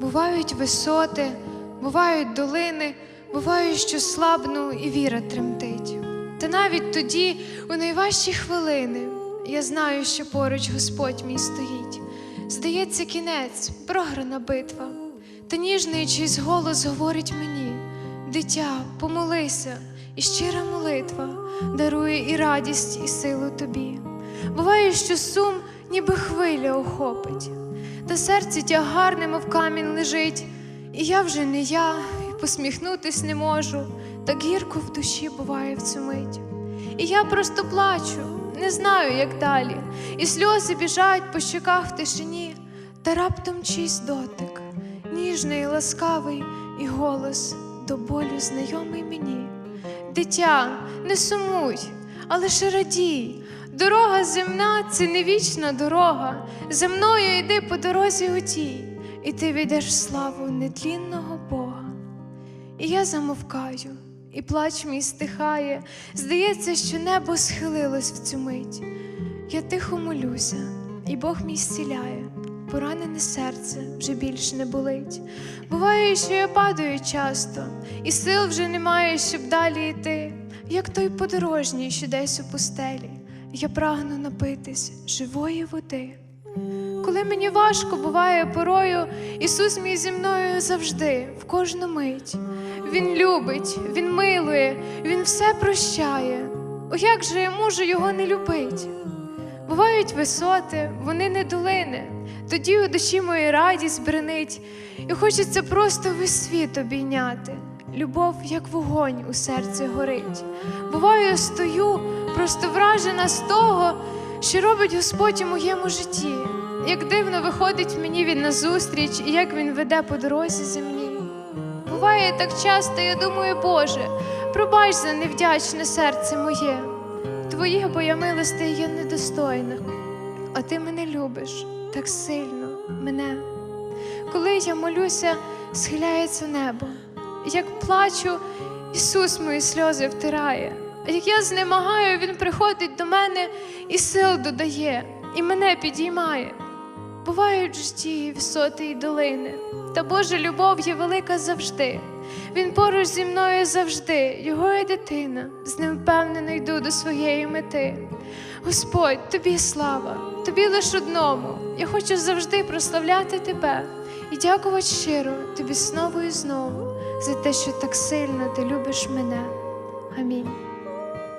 Бувають висоти, бувають долини, буває, що слабну і віра тремтить. Та навіть тоді, у найважчі хвилини, я знаю, що поруч Господь мій стоїть. Здається, кінець, програна битва, та ніжний чийсь голос говорить мені: дитя, помолися, і щира молитва дарує і радість, і силу тобі. Буває, що сум, ніби хвиля охопить, та серце тягар, немов камінь лежить, і я вже не я, і посміхнутись не можу, так гірко в душі буває в цю мить. І я просто плачу, не знаю, як далі, і сльози біжать по щоках в тишині, та раптом чийсь дотик, ніжний, ласкавий, і голос до болю знайомий мені. Дитя, не сумуй, а лише радій. Дорога земна це не вічна дорога. За мною йди по дорозі отій, і ти війдеш славу нетлінного Бога. І я замовкаю, і плач мій стихає. Здається, що небо схилилось в цю мить. Я тихо молюся, і Бог мій зціляє. Поранене серце вже більш не болить. Буває, що я падаю часто, і сил вже немає, щоб далі йти, як той подорожній, що десь у пустелі. Я прагну напитись живої води. Коли мені важко буває порою, Ісус мій зі мною завжди, в кожну мить. Він любить, Він милує, Він все прощає. О, як же я можу його не любить? Бувають висоти, вони не долини. Тоді у душі моїй радість бренить, і хочеться просто весь світ обійняти. Любов, як вогонь у серці горить. Буваю, стою, просто вражена з того, що робить Господь у моєму житті. Як дивно виходить мені він назустріч, і як він веде по дорозі земній. Буває так часто, я думаю, Боже, пробач за невдячне серце моє. Твоїх бо я є недостойна, а ти мене любиш так сильно, мене. Коли я молюся, схиляється небо. Як плачу, Ісус мої сльози втирає. А як я знемагаю, Він приходить до мене і сил додає, і мене підіймає. Бувають житті висоти і долини, та Божа любов є велика завжди. Він поруч зі мною завжди, його я дитина, з ним впевнено йду до своєї мети. Господь, тобі слава, тобі лиш одному. Я хочу завжди прославляти тебе і дякувати щиро тобі знову і знову за те, що так сильно ти любиш мене. Амінь.